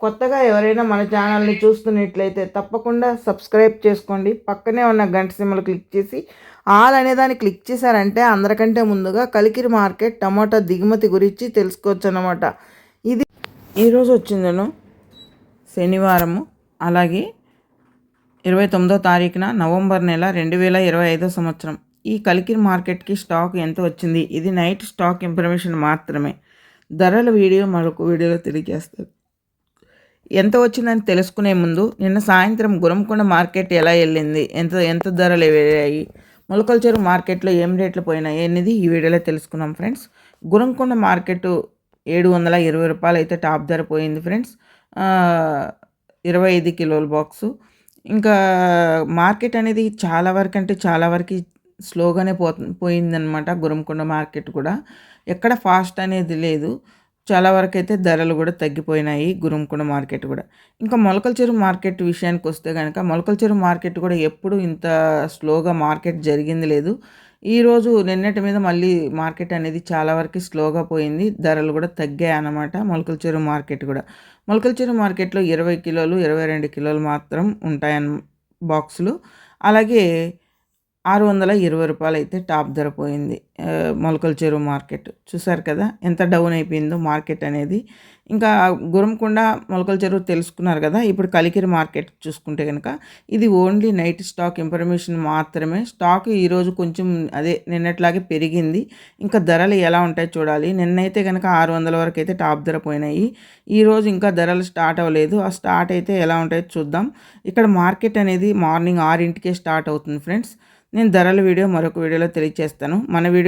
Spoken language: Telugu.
కొత్తగా ఎవరైనా మన ఛానల్ని చూస్తున్నట్లయితే తప్పకుండా సబ్స్క్రైబ్ చేసుకోండి. పక్కనే ఉన్న గంట సిమ్మలు క్లిక్ చేసి ఆల్ అనే దాన్ని క్లిక్ చేశారంటే అందరికంటే ముందుగా కలికిరి మార్కెట్ టమాటా దిగుమతి గురించి తెలుసుకోవచ్చు అన్నమాట ఇది ఈరోజు వచ్చిందను శనివారము. అలాగే ఇరవై తొమ్మిదో తారీఖున నవంబర్ నెల రెండు వేల ఇరవై ఐదో సంవత్సరం. ఈ కలికిరి మార్కెట్కి స్టాక్ ఎంత వచ్చింది? ఇది నైట్ స్టాక్ ఇన్ఫర్మేషన్ మాత్రమే. ధరల వీడియో మరొక వీడియోలో తెలియజేస్తారు ఎంత వచ్చిందని తెలుసుకునే ముందు నిన్న సాయంత్రం గురంకొండ మార్కెట్ ఎలా వెళ్ళింది? ఎంత ఎంత ధరలు వెళ్ళాయి మొలకల చెరువు మార్కెట్లో ఏం రేట్లు పోయినాయి అనేది ఈ వీడియోలో తెలుసుకున్నాం ఫ్రెండ్స్. గురంకొండ మార్కెట్ ఏడు వందల ఇరవై రూపాయలు అయితే టాప్ ధర పోయింది ఫ్రెండ్స్. ఇరవై ఐదు కిలోల బాక్సు. ఇంకా మార్కెట్ అనేది చాలా వరకు అంటే చాలా వరకు స్లోగానే పో పోయిందనమాట గురంకొండ మార్కెట్ కూడా. ఎక్కడ ఫాస్ట్ అనేది లేదు. చాలా వరకు అయితే ధరలు కూడా తగ్గిపోయినాయి గురుంకొండ మార్కెట్ కూడా. ఇంకా మొలకల చెరువు మార్కెట్ విషయానికి వస్తే కనుక మొలకల చెరువు మార్కెట్ కూడా ఎప్పుడు ఇంత స్లోగా మార్కెట్ జరిగింది లేదు. ఈరోజు నిన్నటి మీద మళ్ళీ మార్కెట్ అనేది చాలా వరకు స్లోగా పోయింది ధరలు కూడా తగ్గాయి అన్నమాట మొలకల చెరువు మార్కెట్ కూడా. మొలకల చెరువు మార్కెట్లో ఇరవై కిలోలు ఇరవై రెండు కిలోలు మాత్రం ఉంటాయన్న బాక్సులు. అలాగే ఆరు వందల ఇరవై రూపాయలు అయితే టాప్ ధర పోయింది. మొలకల చెరువు మార్కెట్. చూసారు కదా ఎంత డౌన్ అయిపోయిందో మార్కెట్ అనేది. ఇంకా గురంకొండ మొలకల చెరువు తెలుసుకున్నారు కదా ఇప్పుడు కలికిరి మార్కెట్ చూసుకుంటే కనుక ఇది ఓన్లీ నైట్ స్టాక్ ఇన్ఫర్మేషన్ మాత్రమే. స్టాక్ ఈరోజు కొంచెం అదే నిన్నట్లాగే పెరిగింది. ఇంకా ధరలు ఎలా ఉంటాయో చూడాలి. నిన్నైతే కనుక ఆరు వందల వరకు అయితే టాప్ ధర పోయినాయి. ఈరోజు ఇంకా ధరలు స్టార్ట్ అవ్వలేదు. ఆ స్టార్ట్ అయితే ఎలా ఉంటాయో చూద్దాం. ఇక్కడ మార్కెట్ అనేది మార్నింగ్ ఆరింటికే స్టార్ట్ అవుతుంది ఫ్రెండ్స్. నేను ధరల వీడియో మరొక వీడియోలో తెలియజేస్తాను. మన వీడియో